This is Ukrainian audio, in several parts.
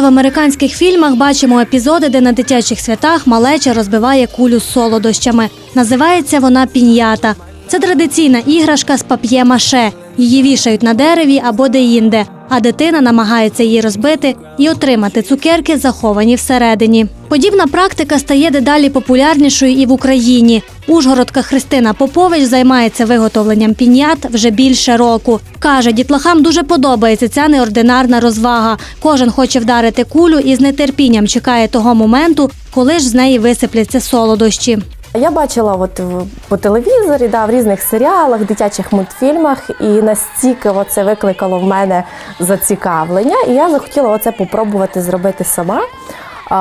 в американських фільмах бачимо епізоди, де на дитячих святах малеча розбиває кулю з солодощами. Називається вона пінята. Це традиційна іграшка з пап'є-маше. Її вішають на дереві або де-інде, а дитина намагається її розбити і отримати цукерки, заховані всередині. Подібна практика стає дедалі популярнішою і в Україні. Ужгородка Христина Попович займається виготовленням пінят вже більше року. Каже, дітлахам дуже подобається ця неординарна розвага. Кожен хоче вдарити кулю і з нетерпінням чекає того моменту, коли ж з неї висипляться солодощі. Я бачила от по телевізорі, да, в різних серіалах, дитячих мультфільмах, і настільки це викликало в мене зацікавлення, і я захотіла оце попробувати зробити сама.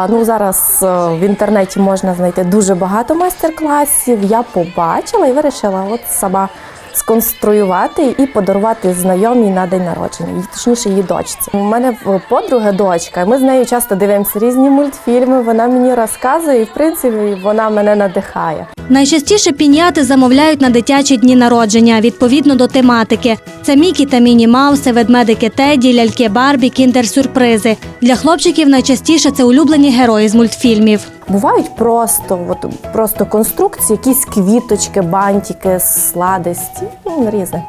Ну, зараз е, в інтернеті можна знайти дуже багато майстер-класів. Я побачила і вирішила от сама сконструювати і подарувати знайомій на день народження, точніше її дочці. У мене в подруга дочка, ми з нею часто дивимося різні мультфільми. Вона мені розказує, і в принципі вона мене надихає. Найчастіше піняти замовляють на дитячі дні народження відповідно до тематики. Це Мікі та Міні Мауси, ведмедики Теді, ляльки Барбі, кіндер-сюрпризи. Для хлопчиків найчастіше це улюблені герої з мультфільмів. Бувають просто, от, просто конструкції, якісь квіточки, бантики, сладості, ну, різне.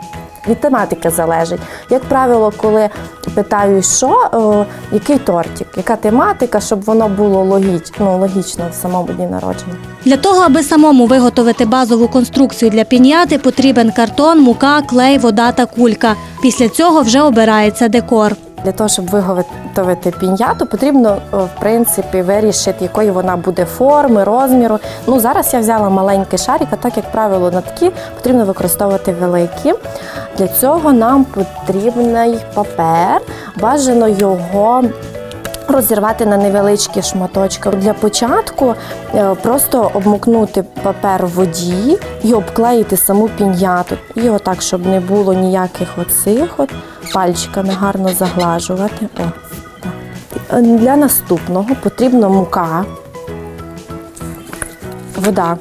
Від тематики залежить. Як правило, коли питаю, що, е, який тортик, яка тематика, щоб воно було логічно, ну, логічно в самому дні народження. Для того, аби самому виготовити базову конструкцію для піняти, потрібен картон, мука, клей, вода та кулька. Після цього вже обирається декор. Для того, щоб виготовити пін'яту, потрібно е, в принципі вирішити, якої вона буде форми, розміру. Ну зараз я взяла маленький шарик, а так як правило на такі потрібно використовувати великі. Для цього нам потрібний папер. Бажано його. Розірвати на невеличкі шматочки. Для початку е, просто обмокнути папер в воді і обклеїти саму пін'яту. І отак, щоб не було ніяких оцих от пальчиками гарно заглажувати. О, так. Е, Для наступного потрібна мука, вода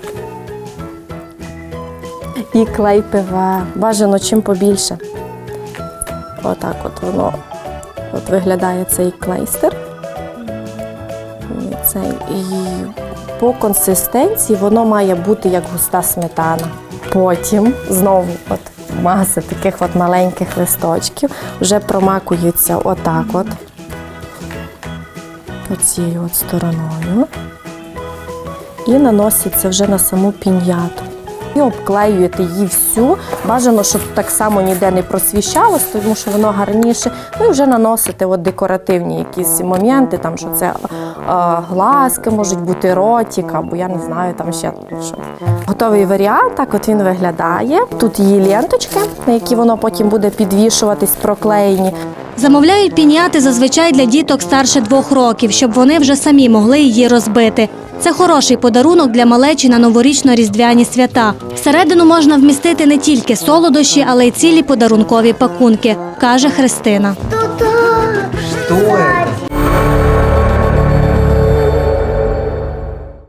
і клей ПВА. Бажано чим побільше. Отак от воно от виглядає цей клейстер. Цей, і по консистенції воно має бути як густа сметана. Потім знову от маса таких от маленьких листочків вже промакуються отак от. Оцією от стороною. І наноситься вже на саму пін'яту. І обклеюєте її всю. Бажано, щоб так само ніде не просвіщалось, тому що воно гарніше. Ну і вже наносите от декоративні якісь моменти, там що це глазки, можуть бути ротик, або я не знаю, там ще що. Готовий варіант, так от він виглядає. Тут її ленточки, на які воно потім буде підвішуватись, проклеєні. Замовляють піняти зазвичай для діток старше двох років, щоб вони вже самі могли її розбити. Це хороший подарунок для малечі на новорічно-різдвяні свята. Всередину можна вмістити не тільки солодощі, але й цілі подарункові пакунки, каже Христина. Що?